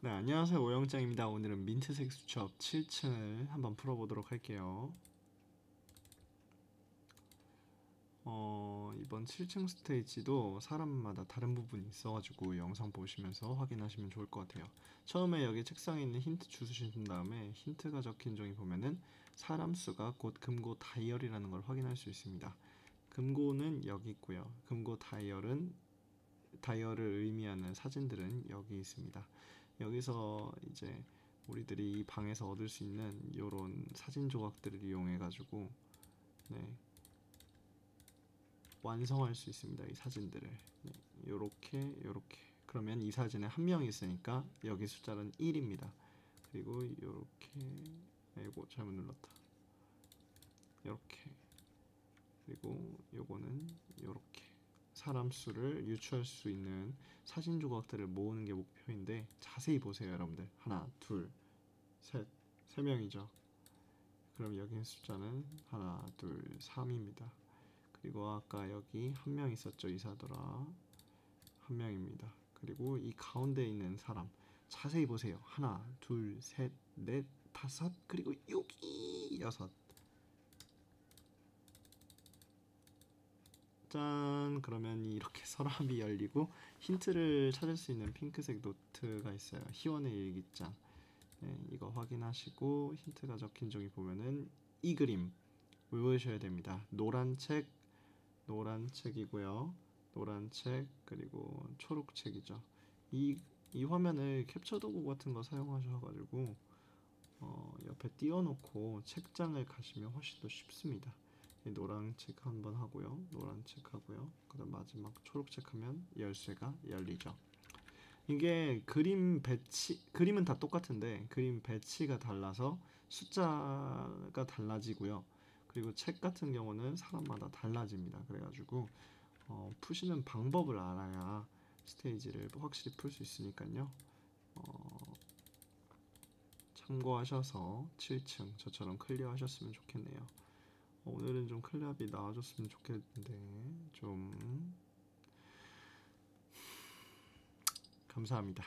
네, 안녕하세요. 오영장입니다. 오늘은 민트색 수첩 7층을 한번 풀어보도록 할게요. 어, 이번 7층 스테이지도 사람마다 다른 부분이 있어가지고 영상 보시면서 확인하시면 좋을 것 같아요. 처음에 여기 책상에 있는 힌트 주신 다음에 힌트가 적힌 종이 보면은 사람 수가 곧 금고 다이얼이라는 걸 확인할 수 있습니다. 금고는 여기 있고요. 금고 다이얼은 다이얼을 의미하는 사진들은 여기 있습니다. 여기서 이제 우리들이 이 방에서 얻을 수 있는 이런 사진 조각들을 이용해 가지고 네 완성할 수 있습니다. 이 사진들을 네, 요렇게 요렇게 그러면 이 사진에 한 명이 있으니까 여기 숫자는 1입니다. 그리고 요렇게 아이고 잘못 눌렀다. 요렇게 그리고 요거는 요렇게 사람 수를 유추할 수 있는 사진 조각들을 모으는 게 목표인데 자세히 보세요 여러분들. 하나 둘셋세 명이죠. 그럼 여기 숫자는 하나 둘 3입니다. 그리고 아까 여기 한 명 있었죠 이사더라 한 명입니다. 그리고 이 가운데 있는 사람. 자세히 보세요. 하나 둘 셋 넷 다섯 그리고 여기 여섯 짠 그러면 이렇게 서랍이 열리고 힌트를 찾을 수 있는 핑크색 노트가 있어요. 희원의 일기장. 네, 이거 확인하시고 힌트가 적힌 종이 보면은 이 그림 외우셔야 됩니다. 노란 책 노란 책이고요. 노란 책 그리고 초록 책이죠. 이, 이 화면을 캡처 도구 같은 거 사용하셔가지고 어, 옆에 띄워놓고 책장을 가시면 훨씬 더 쉽습니다 노란 책 한번 하고요. 노란 책 하고요. 그다음 마지막 초록색 하면 열쇠가 열리죠. 이게 그림 배치 그림은 다 똑같은데 그림 배치가 달라서 숫자가 달라지고요. 그리고 책 같은 경우는 사람마다 달라집니다. 그래가지고 어, 푸시는 방법을 알아야 스테이지를 확실히 풀 수 있으니까요. 어, 참고하셔서 7층 저처럼 클리어 하셨으면 좋겠네요. 오늘은 좀 클랩이 나와줬으면 좋겠는데 좀 감사합니다.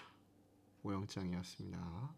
오영장이었습니다.